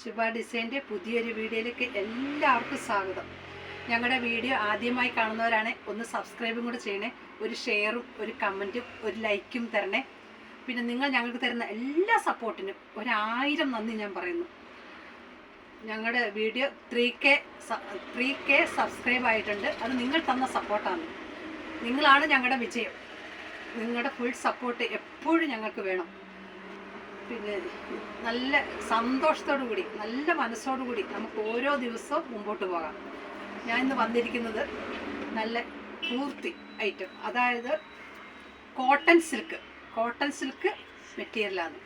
ശുഭ ഡിസൈന്റെ പുതിയൊരു വീഡിയോയിലേക്ക് എല്ലാവർക്കും സ്വാഗതം. ഞങ്ങളുടെ വീഡിയോ ആദ്യമായി കാണുന്നവരാണ് ഒന്ന് സബ്സ്ക്രൈബും കൂടെ ചെയ്യണേ ഒരു ഷെയറും ഒരു കമന്റും ഒരു ലൈക്കും തരണേ. പിന്നെ നിങ്ങൾ ഞങ്ങൾക്ക് തരുന്ന എല്ലാ സപ്പോർട്ടിനും ഒരായിരം നന്ദി ഞാൻ പറയുന്നു. ഞങ്ങളുടെ video three K three K subscribe ആയിട്ടുണ്ട്. അത് നിങ്ങൾ തന്ന സപ്പോർട്ടാണ്. നിങ്ങളാണ് ഞങ്ങളുടെ വിജയം. നിങ്ങളുടെ ഫുൾ സപ്പോർട്ട് എപ്പോഴും ഞങ്ങൾക്ക് വേണം. പിന്നെ നല്ല സന്തോഷത്തോടു കൂടി നല്ല മനസ്സോടു കൂടി നമുക്ക് ഓരോ ദിവസവും മുമ്പോട്ട് പോകാം. ഞാൻ ഇന്ന് വന്നിരിക്കുന്നത് നല്ല പൂർത്തി ഐറ്റം അതായത് കോട്ടൺ സിൽക്ക് കോട്ടൺ സിൽക്ക് മെറ്റീരിയലാണ്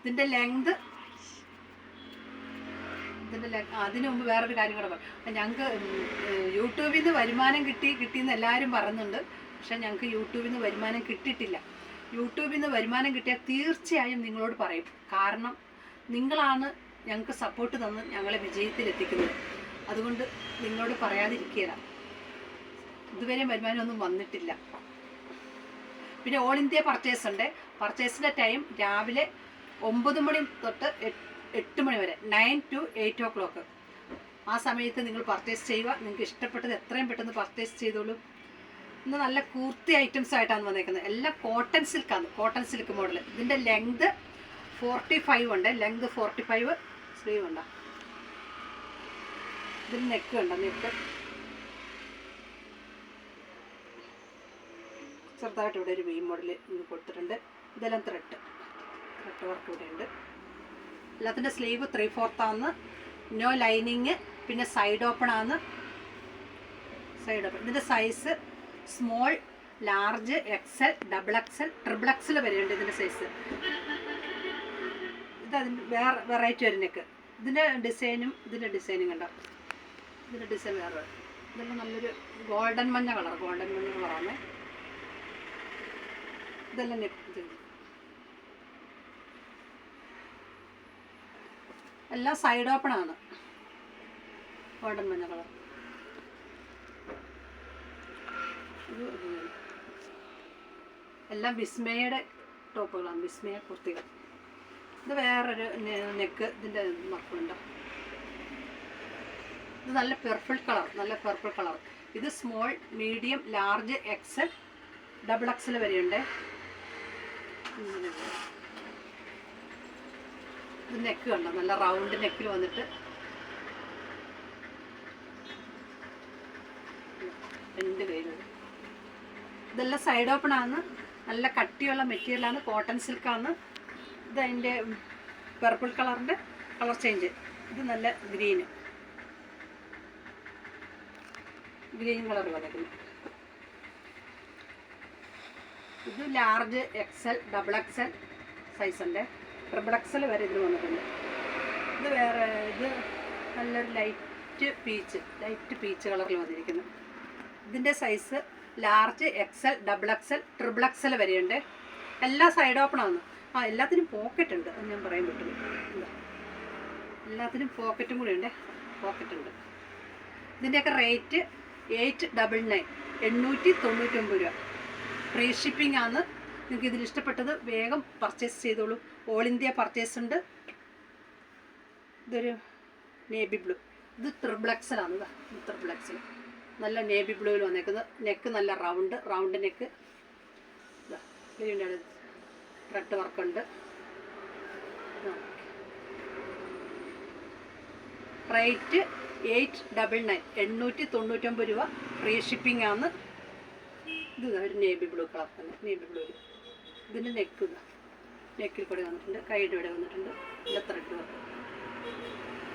ഇതിന്റെ ലെങ്ത് ഇതിന്റെ അതിന് മുമ്പ് വേറൊരു കാര്യം കൂടെ പറയാം. ഞങ്ങൾക്ക് യൂട്യൂബിൽ നിന്ന് വരുമാനം കിട്ടി കിട്ടിയെന്ന് എല്ലാവരും പറയുന്നുണ്ട്. പക്ഷെ ഞങ്ങൾക്ക് യൂട്യൂബിൽ നിന്ന് വരുമാനം കിട്ടിയിട്ടില്ല. യൂട്യൂബിൽ നിന്ന് വരുമാനം കിട്ടിയാൽ തീർച്ചയായും നിങ്ങളോട് പറയും. കാരണം നിങ്ങളാണ് ഞങ്ങൾക്ക് സപ്പോർട്ട് തന്ന് ഞങ്ങളെ വിജയത്തിലെത്തിക്കുന്നത്. അതുകൊണ്ട് നിങ്ങളോട് പറയാതിരിക്കുക ഇതുവരെ വരുമാനമൊന്നും വന്നിട്ടില്ല. പിന്നെ ഓൾ ഇന്ത്യ പർച്ചേസ് ഉണ്ട്. പർച്ചേസിന്റെ ടൈം രാവിലെ ഒമ്പത് മണി തൊട്ട് എട്ട് മണി വരെ nine to eight o'clock ആ സമയത്ത് നിങ്ങൾ പർച്ചേസ് ചെയ്യുക. നിങ്ങൾക്ക് ഇഷ്ടപ്പെട്ടത് എത്രയും പെട്ടെന്ന് പർച്ചേസ് ചെയ്തോളൂ. ഇന്ന് നല്ല കൂർത്തി ഐറ്റംസ് ആയിട്ടാണ് വന്നേക്കുന്നത്. എല്ലാം കോട്ടൺ സിൽക്കാണ് കോട്ടൺ സിൽക്ക് മോഡൽ ഇതിന്റെ ലെങ്ത് ഫോർട്ടി ഫൈവ് ഉണ്ട്. ലെങ്ത് ഫോർട്ടി ഫൈവ് സ്ലീവ് ഉണ്ടോ? ഇതിന് നെക്ക് ഉണ്ടോ? നെക്ക് ചെറുതായിട്ട് ഇവിടെ ഒരു വെയിൻ മോഡൽ ഇന്ന് കൊടുത്തിട്ടുണ്ട്. ഇതെല്ലാം ത്രെഡ് ത്രെഡ് വർക്ക് ഇവിടെ ഉണ്ട്. എല്ലാത്തിന്റെ സ്ലീവ് ത്രീ ഫോർത്താന്ന് നോ ലൈനിങ് പിന്നെ സൈഡ് ഓപ്പൺ ആണ്. സൈഡ് ഓപ്പൺ ഇതിന്റെ size small large XL double XL triple XL വരെയുണ്ട് ഇതിന്റെ സൈസ്. ഇത് അതിന്റെ വേറെ വെറൈറ്റി വരുന്നേക്ക്. ഇതിന്റെ ഡിസൈനും ഇതിന്റെ ഡിസൈനും കണ്ടോ? ഇതിന്റെ ഡിസൈൻ വേറെ ഇതെല്ലാം നല്ലൊരു ഗോൾഡൻ മഞ്ഞ കളർ ഗോൾഡൻ മഞ്ഞ കളറാണ് ഇതെല്ലാം നെക്ക് എല്ലാം സൈഡ് ഓപ്പൺ ആണ്. ഗോൾഡൻ മഞ്ഞ കളർ. ഇത്. എല്ലാം വിസ്മയുടെ ടോപ്പുകളാണ് വിസ്മയ കുർത്തികൾ. ഇത് വേറൊരു നെക്ക് ഇതിന്റെ മക്കളുണ്ട് ഇത് നല്ല പെർപ്പിൾ കളർ നല്ല പെർപ്പിൾ കളർ ഇത് small medium large XL double XL വരെയുണ്ട്. ഇത് നെക്ക് കണ്ടോ? നല്ല റൗണ്ട് നെക്കിൽ വന്നിട്ട്. രണ്ട് കയ്യിലും ഇതെല്ലാം സൈഡ് ഓപ്പൺ ആണ് നല്ല കട്ടിയുള്ള മെറ്റീരിയലാണ് കോട്ടൺ സിൽക്കാണ് അതിന്റെ പർപ്പിൾ കളറിന്റെ കളർ ചേഞ്ച് ഇത് നല്ല ഗ്രീന് ഗ്രീൻ കളർ വന്നിരിക്കുന്നു. ഇത് ലാർജ് എക്സൽ ഡബിൾ എക്സൽ സൈസിന്റെ ട്രിബിൾ എക്സൽ വരെ ഇതിൽ വന്നിട്ടുണ്ട്. ഇത് വേറെ ഇത് നല്ലൊരു ലൈറ്റ് പീച്ച് ലൈറ്റ് പീച്ച് കളറിൽ വന്നിരിക്കുന്നു. ഇതിന്റെ size large XL double XL triple XL വരെയുണ്ട്. എല്ലാ സൈഡ് ഓപ്പൺ ആണ്. ആ എല്ലാത്തിനും പോക്കറ്റ് ഉണ്ട്. ഞാൻ പറയാൻ ഇതാ. എല്ലാത്തിനും പോക്കറ്റും കൂടി ഉണ്ട്. പോക്കറ്റ് ഉണ്ട്. ഇതിന്റെയൊക്കെ റേറ്റ് എയ്റ്റ് ഡബിൾ നയൻ എണ്ണൂറ്റി തൊണ്ണൂറ്റൊമ്പത് രൂപ. ഫ്രീ ഷിപ്പിംഗ് ആണ്. നിങ്ങൾക്ക് ഇതിൽ ഇഷ്ടപ്പെട്ടത് വേഗം പർച്ചേസ് ചെയ്തോളൂ. ഓൾ ഇന്ത്യ പർച്ചേസ് ഉണ്ട്. ഇതൊരു നേവി ബ്ലൂ ഇത് ട്രിപ്പിൾ എക്സലാണ് ഇതാ ട്രിപ്പിൾ എക്സൽ നല്ല നേവി ബ്ലൂവിൽ വന്നേക്കുന്നത് നെക്ക് നല്ല റൗണ്ട് റൗണ്ട് നെക്ക് സ്ലീവിന്റെ റെഡ് വർക്കുണ്ട് റേറ്റ് എയ്റ്റ് ഡബിൾ നയൻ എണ്ണൂറ്റി തൊണ്ണൂറ്റൊമ്പത് രൂപ ഫ്രീ ഷിപ്പിംഗ് ആണ്. ഇത് ഒരു നേവി ബ്ലൂ കളർ തന്നെ. നേവി ബ്ലൂ ഇതിന്റെ നെക്ക് ഇതാ നെക്കിൽ കൂടെ വന്നിട്ടുണ്ട്. കൈയുടെ ഇവിടെ വന്നിട്ടുണ്ട്. നല്ല ത്രെഡ് വർക്ക്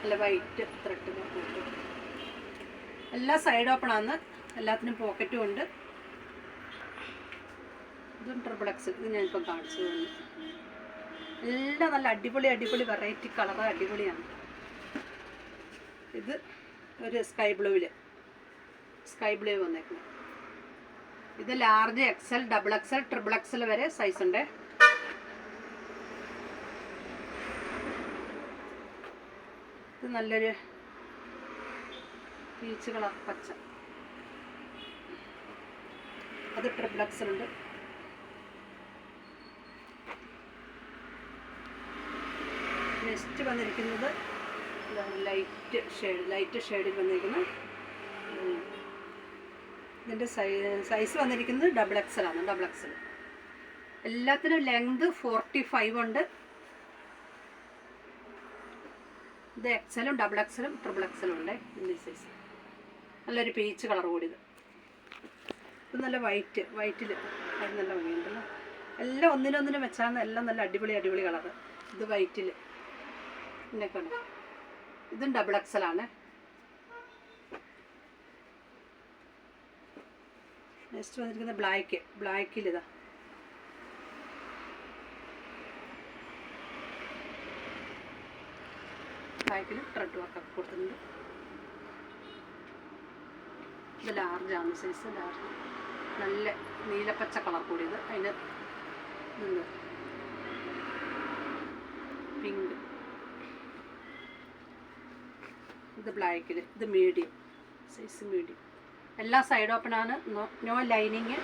നല്ല വൈറ്റ് ത്രെഡ് വർക്ക് എല്ലാ സൈഡ് ഓപ്പൺ ആണ് എല്ലാത്തിനും പോക്കറ്റും ഉണ്ട്. ഇതും ട്രിപ്പിൾ എക്സ് ഇത് ഞാനിപ്പോൾ കാണിച്ചു എല്ലാം നല്ല അടിപൊളി അടിപൊളി വെറൈറ്റി കളർ അടിപൊളിയാണ്. ഇത് ഒരു സ്കൈ ബ്ലൂവിൽ സ്കൈ ബ്ലൂ വന്നേക്കുന്നത് ഇത് large XL double XL triple XL വരെ സൈസ് ഉണ്ട്. ഇത് നല്ലൊരു പീച്ച് കളർ പച്ച. അത് ട്രിപ്പിൾ എക്സൽ ഉണ്ട് നെക്സ്റ്റ് വന്നിരിക്കുന്നത് ലൈറ്റ് ഷെയ്ഡ് ലൈറ്റ് ഷെയ്ഡിൽ വന്നിരിക്കുന്നു. ഇതിന്റെ സൈസ് വന്നിരിക്കുന്നത് ഡബിൾ എക്സൽ ആണ് ഡബിൾ എക്സൽ എല്ലാത്തിനും ലെങ്ത് ഫോർട്ടി ഫൈവ് ഉണ്ട്. ഇത് എക്സലും ഡബിൾ എക്സലും ട്രിപ്പിൾ എക്സലും ഉണ്ട് ഇതിന്റെ സൈസ് നല്ലൊരു പീച്ച് കളർ കൂടിയത്. ഇത് നല്ല വൈറ്റ് വൈറ്റിൽ അത് നല്ല ഭംഗിയുണ്ടല്ലോ. എല്ലാം ഒന്നിനൊന്നിനും വെച്ചാണ് എല്ലാം നല്ല അടിപൊളി അടിപൊളി കളർ ഇത് വൈറ്റിൽ കൊണ്ട്? ഇതും ഡബിൾ എക്സലാണ് നെക്സ്റ്റ് വന്നിരിക്കുന്ന ബ്ലാക്ക് ബ്ലാക്കിൽ ഇതാ. ബ്ലാക്കിൽ റെഡ് വർക്കൊക്കെ കൊടുത്തിട്ടുണ്ട്. ഇത് ലാർജാണ് സൈസ് ലാർജ് നല്ല നീലപ്പച്ച കളർ കൂടിയത്. അതിന് നിന്ന് പിങ്ക് ഇത് ബ്ലാക്കിൽ ഇത് മീഡിയം സൈസ് മീഡിയം എല്ലാ സൈഡ് ഓപ്പൺ ആണ്. നോ ലൈനിങ്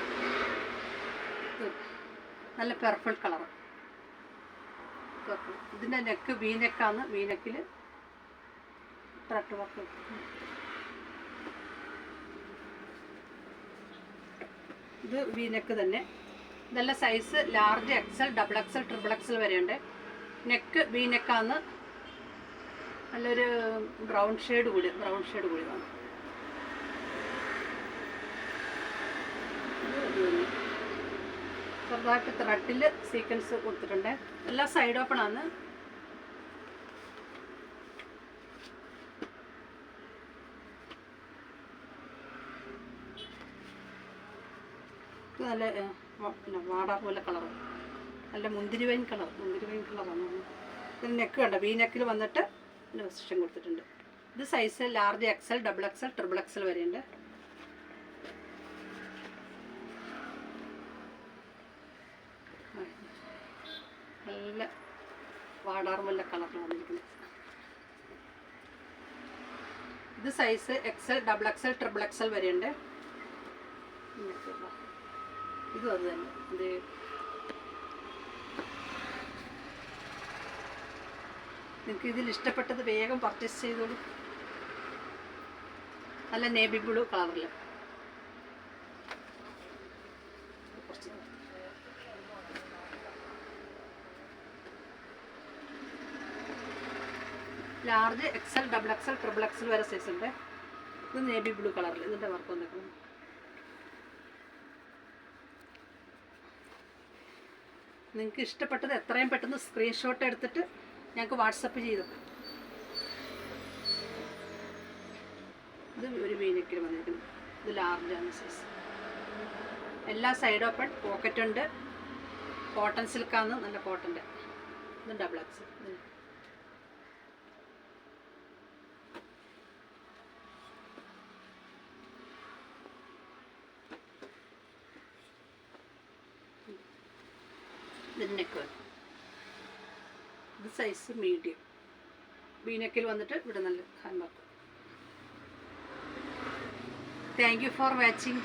നല്ല പെർഫിൾ കളർ ഇതിന്റെ നെക്ക് വീനെക്കാണ് നെക്കാണ് ത്രട്ട് ട്രട്ട് വർക്ക് ഇത് വി നെക്ക് തന്നെ. നല്ല size large XL double XL triple XL വരെയുണ്ട്. നെക്ക് വി നെക്കാന്ന് നല്ലൊരു ബ്രൗൺ ഷെയ്ഡ് കൂടി ബ്രൗൺ ഷെയ്ഡ് കൂടി വേണം. ചെറുതായിട്ട് ത്രെഡിൽ സീക്വൻസ് കൊടുത്തിട്ടുണ്ട്. എല്ലാ സൈഡ് ഓപ്പൺ ആണ്. നല്ല പിന്നെ വാടാ പോലെ കളർ നല്ല മുന്തിരി വൈൻ കളർ മുന്തിരി വൈൻ കളറാണ് ഇതിന് നെക്ക് കണ്ട? വി നെക്കിൽ വന്നിട്ട് പൊസിഷൻ കൊടുത്തിട്ടുണ്ട്. ഇത് size large XL double XL triple XL വരെയുണ്ട്. നല്ല വാടാർമല്ല കളറിൽ വന്നിരിക്കുന്നത്. ഇത് size XL double XL triple XL വരെയുണ്ട്. ഇതും അത് തന്നെ. നിങ്ങൾക്ക് ഇതിൽ ഇഷ്ടപ്പെട്ടത് വേഗം പർച്ചേസ് ചെയ്തോളൂ. നല്ല നേവി ബ്ലൂ കളറിൽ large XL double XL triple XL വരെ സൈസ് ഉണ്ട്. ഇത് നേവി ബ്ലൂ കളറിൽ ഇതിന്റെ വർക്ക് വന്നേക്കണം നിങ്ങൾക്ക് ഇഷ്ടപ്പെട്ടത് എത്രയും പെട്ടെന്ന് സ്ക്രീൻഷോട്ട് എടുത്തിട്ട് ഞങ്ങൾക്ക് വാട്സപ്പ് ചെയ്തു. ഇത് ഒരു മീനക്കിൽ വന്നിരിക്കുന്നു. ഇത് ലാർജാണ് സൈസ് എല്ലാ സൈഡ് ഓപ്പൺ പോക്കറ്റുണ്ട് കോട്ടൺ സിൽക്കാണ് നല്ല കോട്ടന്റെ ഇത് ഡബിൾ എക്സ് ഇതിനൊക്കെ ഇത് സൈസ് മീഡിയം ബീനക്കിൽ വന്നിട്ട് ഇവിടെ നല്ല hand work thank you for watching